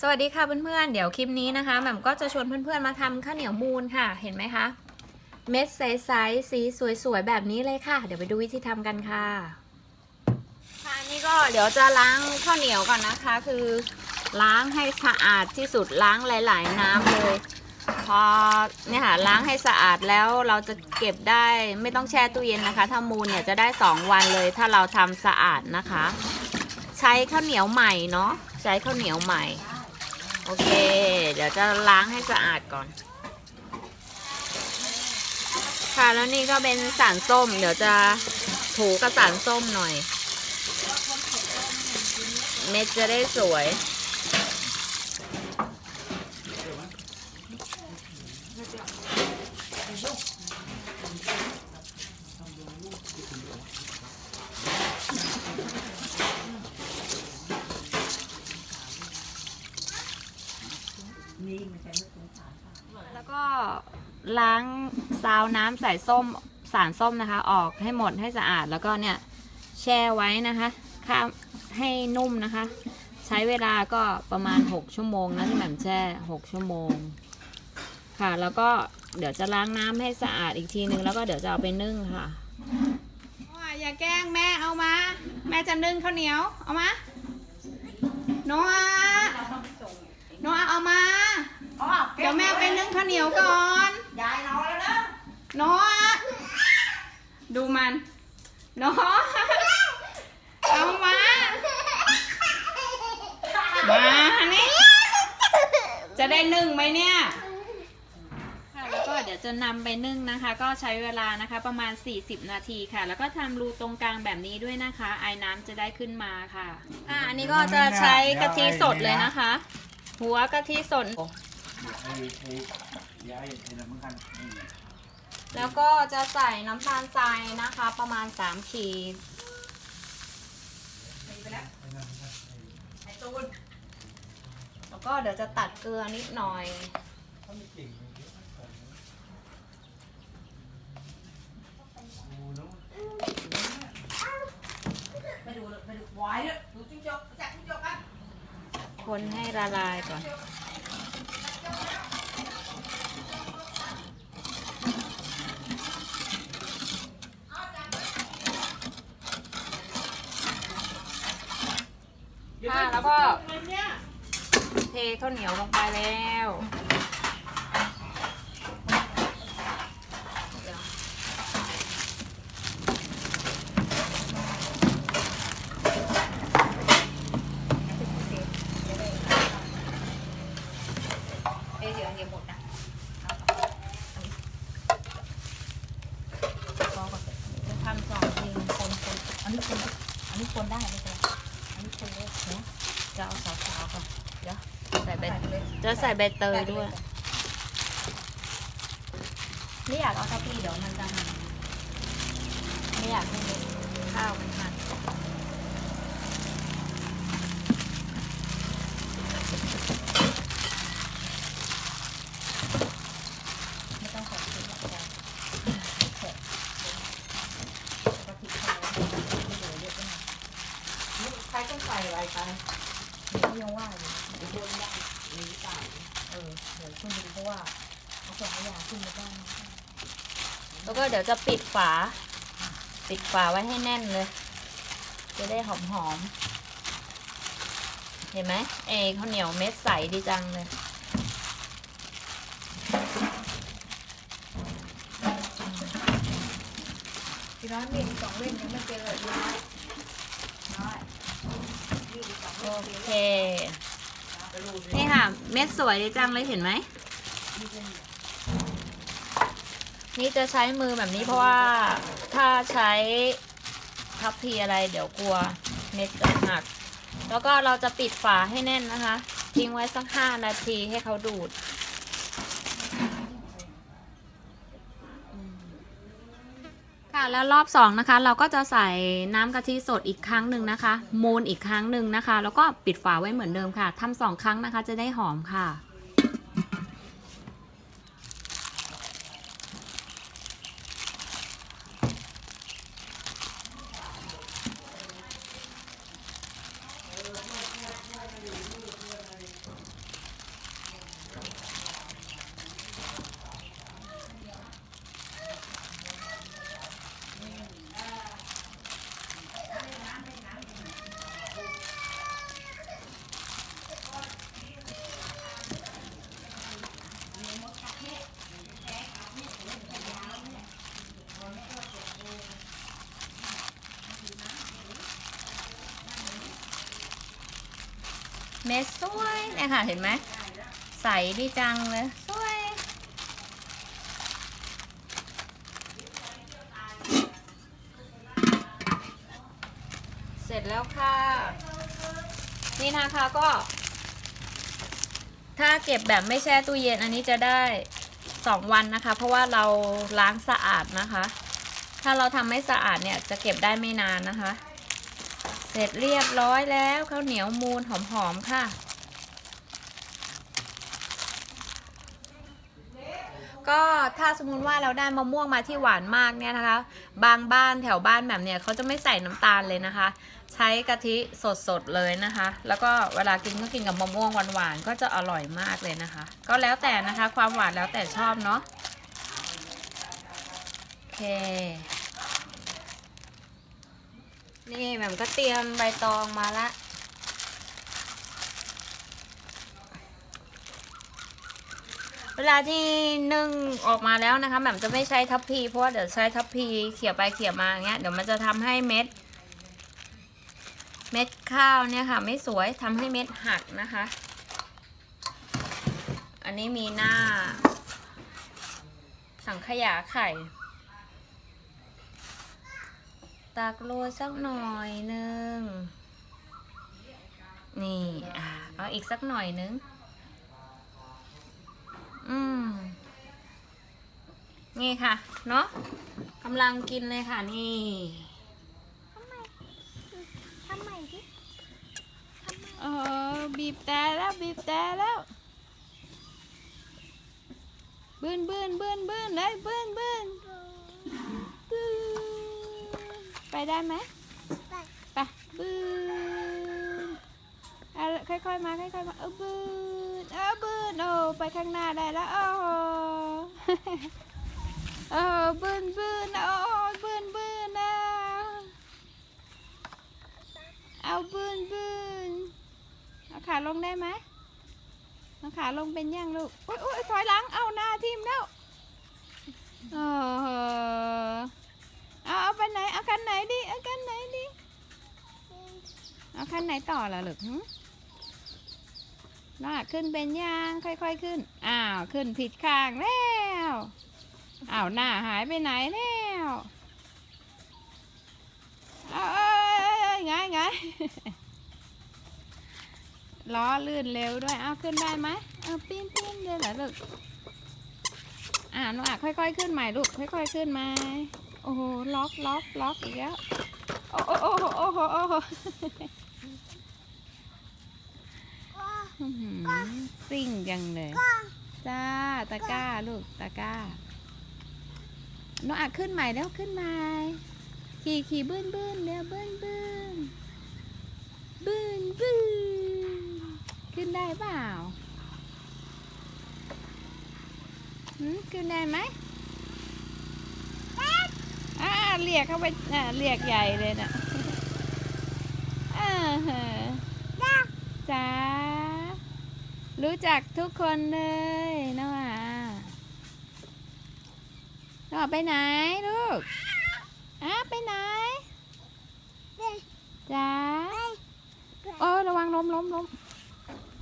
สวัสดีค่ะเพื่อนๆ เดี๋ยวคลิปนี้นะคะแหม่มก็จะชวนเพื่อนๆ มาทำข้าวเหนียวมูนค่ะ เห็นไหมคะ เม็ดใสๆ สีสวยๆ แบบนี้เลยค่ะ เดี๋ยวไปดูวิธีทำกันค่ะ ค่ะอันนี่ก็เดี๋ยวจะล้างข้าวเหนียวก่อนนะคะ คือล้างให้สะอาดที่สุดล้างหลาย ๆ น้ำเลย พอเนี่ยค่ะล้างให้สะอาดแล้วเราจะเก็บได้ไม่ต้องแช่ตู้เย็นนะคะ ถ้ามูลเนี่ยจะได้ 2 วันเลย ถ้าเราทำสะอาดนะคะ ใช้ข้าวเหนียวใหม่เนาะใช้ข้าวเหนียวใหม่ โอเค เดี๋ยวจะล้างให้สะอาดก่อน ค่ะแล้วนี่ก็เป็นสารส้ม เดี๋ยวจะถูกับสารส้มหน่อย เม็ดจะได้สวย แล้วก็ล้างซาวน้ำใส่ส้มสารส้มนะคะ ออกให้หมดให้สะอาดแล้วก็เนี่ยแช่ไว้นะคะข้ามให้นุ่มนะคะ ใช้เวลาก็ประมาณ 6 ชั่วโมงนะที่แหม่มแช่ 6 ชั่วโมง ค่ะ แล้วก็เดี๋ยวจะล้างน้ำให้สะอาดอีกทีนึงแล้วก็เดี๋ยวจะเอาไปนึ่งค่ะว้าอย่าแกล้งแม่เอามา แม่จะนึ่งข้าวเหนียว เอามาโนอาโนอาเอามาเดี๋ยวแม่ไปนึ่งข้าวเหนียวก่อน ยายนอนแล้วนะโนอาดูมันโนอาเอามา มานี่ จะได้นึ่งไหมเนี่ย ค่ะแล้วก็เดี๋ยวจะนำไปนึ่งนะคะ ก็ใช้เวลานะคะประมาณ 40 นาทีค่ะ แล้วก็ทำรูตรงกลางแบบนี้ด้วยนะคะ ไอ้น้ำจะได้ขึ้นมาค่ะ อ่าอันนี้ก็จะใช้กะทิสดเลยนะคะ หัวกะทิสดไอ้ไอ้ย้ายไอ้นั่นเหมือนกันอืมแล้วก็จะใส่น้ำตาลทรายนะคะ ประมาณ 3 ขีดไอ้ตูนแล้วก็เดี๋ยวจะตัดเกลือนิดหน่อยไปดูไปดูควายด้วยดูจิ้งจกจับจิ้งจกกัน คนให้ละลายก่อน ค่ะ แล้วก็เทข้าวเหนียวลงไปแล้วเดี๋ยวเอ้ยเดี๋ยวเดี๋ยวหมดนะเอาก่อนรอก่อนจะทำสองทีคนคนอันนี้คนอันนี้คนได้ไม่เป็นไรอันนี้คนเลยเนาะจะเอาสาวๆก่อนเดี๋ยวใส่ใบ จะใส่ใบเตยด้วย ไม่อยากเอาทัพพีเดี๋ยวมันจะหันไม่อยากให้เม็ดข้าวมันหันไม่ต้องใส่อกจ้ะเผ็ดแล้วก็พริกไทยไม่เหลือเยอะไปหน่อยนี่ใครต้องใส่อะไรไป แล้วก็เดี๋ยวจะปิดฝา ปิดฝาไว้ให้แน่นเลย จะได้หอมหอมเห็นไหมเอข้าวเหนียวเม็ดใสดีจังเลยพี่น้อยมีสองเล่มยังไม่เจอเลยพี่น้อยน้อยนี่สองโอเค นี่ค่ะ เม็ดสวยดีจังเลยเห็นไหม นี่จะใช้มือแบบนี้เพราะว่าถ้าใช้ทัพพีอะไรเดี๋ยวกลัวเม็ดจะหัก แล้วก็เราจะปิดฝาให้แน่นนะคะ ทิ้งไว้สักห้านาทีให้เขาดูด ค่ะแล้วรอบสองนะคะ เราก็จะใส่น้ำกะทิสดอีกครั้งหนึ่งนะคะ มูนอีกครั้งหนึ่งนะคะ แล้วก็ปิดฝาไว้เหมือนเดิมค่ะทำสองครั้งนะคะจะได้หอมค่ะ ค่ะ เห็นไหมใสดีจังเลยสวยเสร็จแล้วค่ะ นี่นะคะก็ ถ้าเก็บแบบไม่แช่ตู้เย็นอันนี้จะได้2วันนะคะ เพราะว่าเราล้างสะอาดนะคะ ถ้าเราทำไม่สะอาดเนี่ยจะเก็บได้ไม่นานนะคะ เสร็จเรียบร้อยแล้วข้าวเหนียวมูนหอมๆค่ะ ก็ถ้าสมมติว่าเราได้มะม่วงมาที่หวานมากเนี่ยนะคะ บางบ้านแถวบ้านแบบเนี่ยเขาจะไม่ใส่น้ำตาลเลยนะคะ ใช้กะทิสดๆเลยนะคะ แล้วก็เวลากินก็กินกับมะม่วงหวานๆก็จะอร่อยมากเลยนะคะ ก็แล้วแต่นะคะความหวานแล้วแต่ชอบเนาะโอเค นี่แบบก็เตรียมใบตองมาละ เวลาที่นึ่งออกมาแล้วนะคะแบบจะไม่ใช้ทัพพีเพราะว่าเดี๋ยวใช้ทัพพีเขี่ยไปเขี่ยมาอย่างเงี้ยเดี๋ยวมันจะทำให้เม็ด เม็ดข้าวเนี่ยค่ะ ไม่สวยทำให้เม็ดหักนะคะ อันนี้มีหน้า สังขยาไข่ตักโรยสักหน่อยหนึงนี่ อะเอาอีกสักหน่อยนึง อืมนี่ค่ะ เนาะกำลังกินเลยค่ะนี่ทำไมดิเออบีบแต่แล้วบีบแต่แล้วบืนบืนบืนบืนเลยบืนบืนบืนไปได้ไหมไปไปบืนเอาค่อยๆมาค่อยๆมาเออบืนเออบืนโอ้ไปข้างหน้าได้แล้วโอ้โหเออบืนบืนโอ้บืนบืนนะเอาบืนบืนเอาขาลงได้ไหมเอาขาลงเป็นยังลูกอุ้ยอุ้ยถอยหลังเอาหน้าทิมแล้วโอ้โหเอาเอาไปไหนเอาคันไหนดีเอาคันไหนดีเอาคันไหนต่อล่ะลูก หน่าขึ้นเป็นยางค่อยๆขึ้น อ้าวขึ้นผิดข้างแล้วอ้าวหน้าหายไปไหนแล้วเอาเอ้ยไงไงล้อลื่นเร็วด้วยเอาขึ้นได้ไหมเอาปีนปีนเลยเหรอลูกอ่าหนูอะค่อยๆขึ้นใหม่ลูกค่อยๆขึ้นมาโอ้โหล็อกล็อกล็อกอีกแล้วโอ้โหโอ้โหโอ้โห อื้อหือ ซิ่งจังเลย จ้า ตะก้าลูก ตะก้า น้องอักขึ้นใหม่แล้วขึ้นใหม่ ขี่ขี่บื้นบื้นเร็วบื้นบื้นบื้นบื้นขึ้นได้เปล่าหืมขึ้นได้ไหมอ่าเรียกเข้าไปอ่าเรียกใหญ่เลยนะอ่าฮะจ้า รู้จักทุกคนเลยน้องอะน้องอะไปไหนลูกอะไปไหนจ้าโอ้ระวังล้มล้มล้ม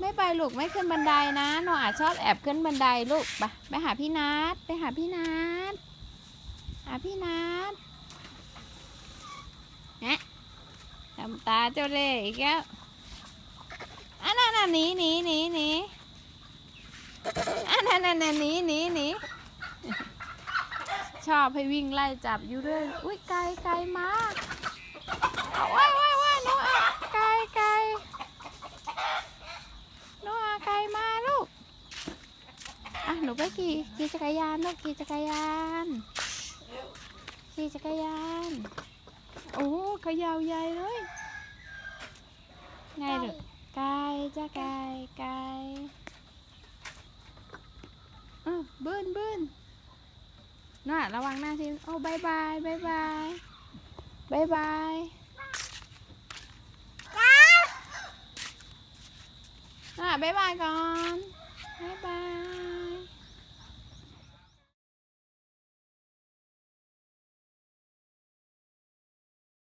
ไม่ไปลูกไม่ขึ้นบันไดนะน้องอาจชอบแอบขึ้นบันไดลูกไปไปหาพี่นัทไปหาพี่นัทหาพี่นัทแหะทำตาเจ้าเล่ห์อีกแล้ว อันนั้นน่ะหนีหนีหนีหนีอันนั้นน่ะหนีหนีหนีชอบให้วิ่งไล่จับอยู่เรื่อยอุ้ยไกลไกลมากเอาว้ายว้ายว้ายน้อาไกลไกลน้อาไกลมาลูกอะหนูไปขี่ขี่จักรยานลูกขี่จักรยานขี่จักรยานโอ้เขยาวใหญ่เลยไงลูก ไก่จ้าไก่ไก่เออบื้นบื้นน่ะระวังหน้าทีโอ้บายบายบายบายบายบายน่ะบายบายก่อนบายบาย